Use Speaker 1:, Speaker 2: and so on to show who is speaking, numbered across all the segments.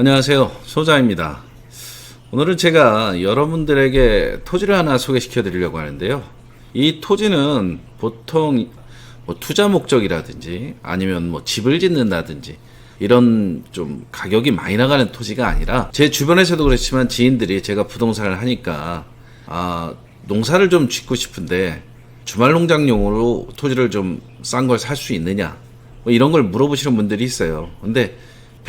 Speaker 1: 안녕하세요. 소자입니다. 오늘은 제가 여러분들에게 토지를 하나 소개시켜 드리려고 하는데요. 이 토지는 보통 뭐 투자 목적이라든지 아니면 뭐 집을 짓는다든지 이런 좀 가격이 많이 나가는 토지가 아니라 제 주변에서도 그렇지만 지인들이 제가 부동산을 하니까 아, 농사를 좀 짓고 싶은데 주말 농장용으로 토지를 좀 싼 걸 살 수 있느냐 뭐 이런 걸 물어보시는 분들이 있어요. 근데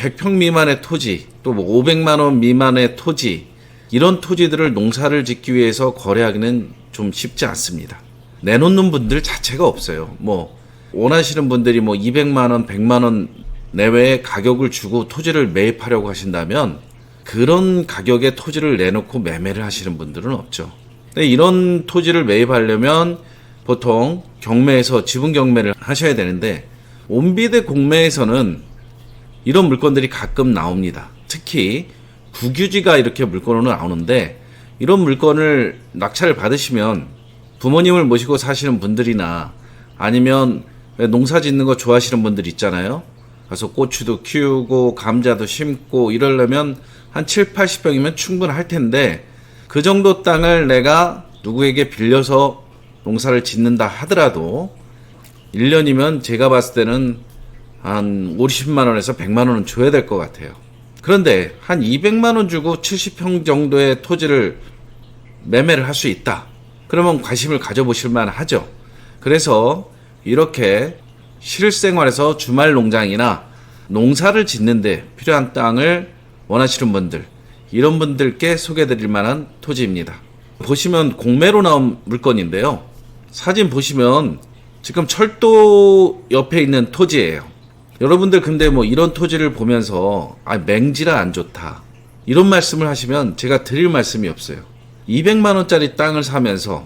Speaker 1: 100평 미만의 토지, 또 뭐 500만 원 미만의 토지, 이런 토지들을 농사를 짓기 위해서 거래하기는 좀 쉽지 않습니다. 내놓는 분들 자체가 없어요. 뭐 원하시는 분들이 뭐 200만 원, 100만 원 내외의 가격을 주고 토지를 매입하려고 하신다면 그런 가격의 토지를 내놓고 매매를 하시는 분들은 없죠. 이런 토지를 매입하려면 보통 경매에서 지분 경매를 하셔야 되는데 온비드 공매에서는 이런 물건들이 가끔 나옵니다. 특히 국유지가 이렇게 물건으로 나오는데 이런 물건을 낙찰을 받으시면 부모님을 모시고 사시는 분들이나 아니면 왜 농사 짓는 거 좋아하시는 분들 있잖아요. 그래서 고추도 키우고 감자도 심고 이러려면 한 7, 80평이면 충분할 텐데 그 정도 땅을 내가 누구에게 빌려서 농사를 짓는다 하더라도 1년이면 제가 봤을 때는 한 50만 원에서 100만 원은 줘야 될 것 같아요. 그런데 한 200만 원 주고 70평 정도의 토지를 매매를 할 수 있다. 그러면 관심을 가져보실 만 하죠. 그래서 이렇게 실생활에서 주말 농장이나 농사를 짓는데 필요한 땅을 원하시는 분들, 이런 분들께 소개드릴 만한 토지입니다. 보시면 공매로 나온 물건인데요. 사진 보시면 지금 철도 옆에 있는 토지예요. 여러분들 근데 뭐 이런 토지를 보면서 아 맹지라 안 좋다. 이런 말씀을 하시면 제가 드릴 말씀이 없어요. 200만 원짜리 땅을 사면서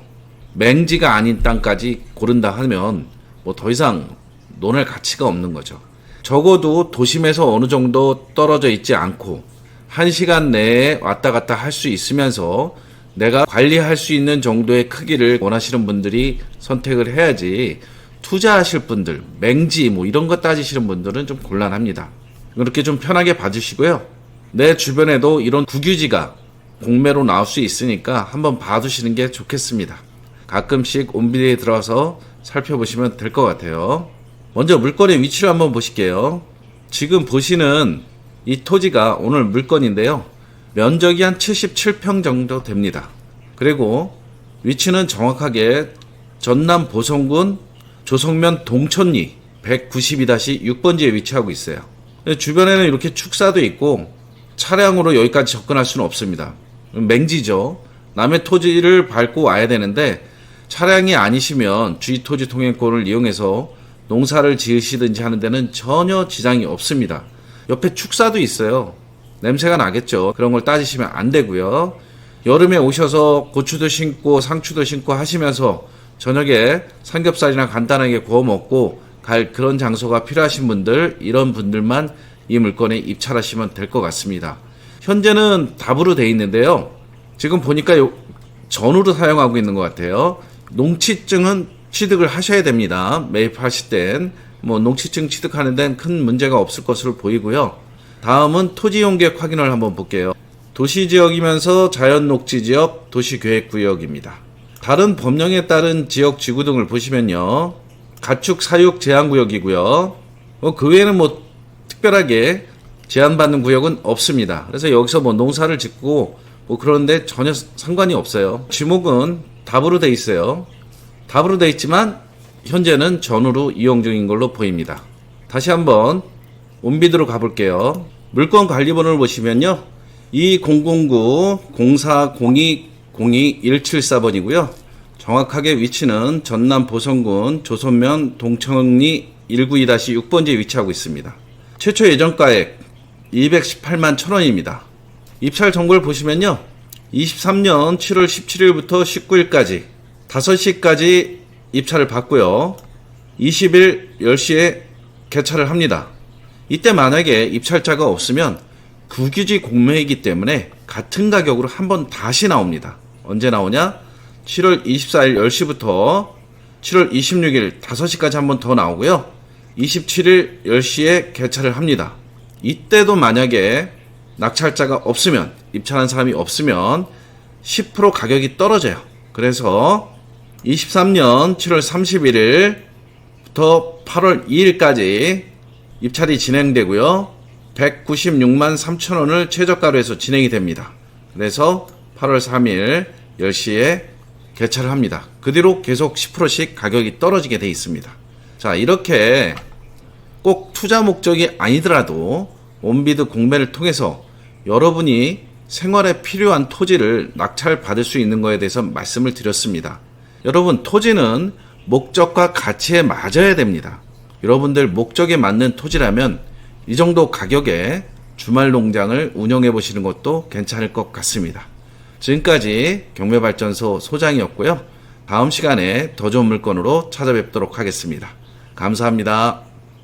Speaker 1: 맹지가 아닌 땅까지 고른다 하면 뭐 더 이상 논할 가치가 없는 거죠. 적어도 도심에서 어느 정도 떨어져 있지 않고 한 시간 내에 왔다 갔다 할 수 있으면서 내가 관리할 수 있는 정도의 크기를 원하시는 분들이 선택을 해야지 투자하실 분들, 맹지 뭐 이런 거 따지시는 분들은 좀 곤란합니다. 그렇게 좀 편하게 봐주시고요. 내 주변에도 이런 국유지가 공매로 나올 수 있으니까 한번 봐두시는 게 좋겠습니다. 가끔씩 온비디에 들어가서 살펴보시면 될 것 같아요. 먼저 물건의 위치를 한번 보실게요. 지금 보시는 이 토지가 오늘 물건인데요. 면적이 한 77평 정도 됩니다. 그리고 위치는 정확하게 전남 보성군 조성면 동천리 192-6번지에 위치하고 있어요. 주변에는 이렇게 축사도 있고 차량으로 여기까지 접근할 수는 없습니다. 맹지죠. 남의 토지를 밟고 와야 되는데 차량이 아니시면 주의 토지 통행권을 이용해서 농사를 지으시든지 하는 데는 전혀 지장이 없습니다. 옆에 축사도 있어요. 냄새가 나겠죠. 그런 걸 따지시면 안 되고요. 여름에 오셔서 고추도 심고 상추도 심고 하시면서 저녁에 삼겹살이나 간단하게 구워 먹고 갈 그런 장소가 필요하신 분들 이런 분들만 이 물건에 입찰하시면 될 것 같습니다. 현재는 답으로 돼 있는데요. 지금 보니까 요- 전후로 사용하고 있는 것 같아요. 농취증은 취득을 하셔야 됩니다. 매입하실 땐 뭐 농취증 취득하는 데는 큰 문제가 없을 것으로 보이고요. 다음은 토지 용객 확인을 한번 볼게요. 도시 지역이면서 자연 녹지 지역, 도시 계획 구역입니다. 다른 법령에 따른 지역 지구 등을 보시면요. 가축 사육 제한 구역이고요. 어, 그 외에는 뭐 특별하게 제한받는 구역은 없습니다. 그래서 여기서 뭐 농사를 짓고 뭐 그런데 전혀 상관이 없어요. 지목은 답으로 돼 있어요. 답으로 돼 있지만 현재는 전후로 이용 중인 걸로 보입니다. 다시 한번 온비드로 가볼게요. 물건 관리번호를 보시면요. 2009 0402 02 정확하게 위치는 전남 보성군 조선면 동천리 192-6번지에 위치하고 있습니다. 최초 예정가액 218만 1000원입니다. 입찰 정보를 보시면요. 23년 7월 17일부터 19일까지 5시까지 입찰을 받고요. 20일 10시에 개찰을 합니다. 이때 만약에 입찰자가 없으면 국유지 공매이기 때문에 같은 가격으로 한 번 다시 나옵니다. 언제 나오냐? 7월 24일 10시부터 7월 26일 5시까지 한 번 더 나오고요. 27일 10시에 개찰을 합니다. 이때도 만약에 낙찰자가 없으면 입찰한 사람이 없으면 10% 가격이 떨어져요. 그래서 23년 7월 31일부터 8월 2일까지 입찰이 진행되고요. 196만 3천 원을 최저가로 해서 진행이 됩니다. 그래서 8월 3일 10시에 개찰을 합니다. 그 뒤로 계속 10%씩 가격이 떨어지게 돼 있습니다. 자, 이렇게 꼭 투자 목적이 아니더라도 원비드 공매를 통해서 여러분이 생활에 필요한 토지를 낙찰 받을 수 있는 것에 대해서 말씀을 드렸습니다. 여러분, 토지는 목적과 가치에 맞아야 됩니다. 여러분들 목적에 맞는 토지라면 이 정도 가격에 주말 농장을 운영해 보시는 것도 괜찮을 것 같습니다. 지금까지 경매발전소 소장이었고요. 다음 시간에 더 좋은 물건으로 찾아뵙도록 하겠습니다. 감사합니다.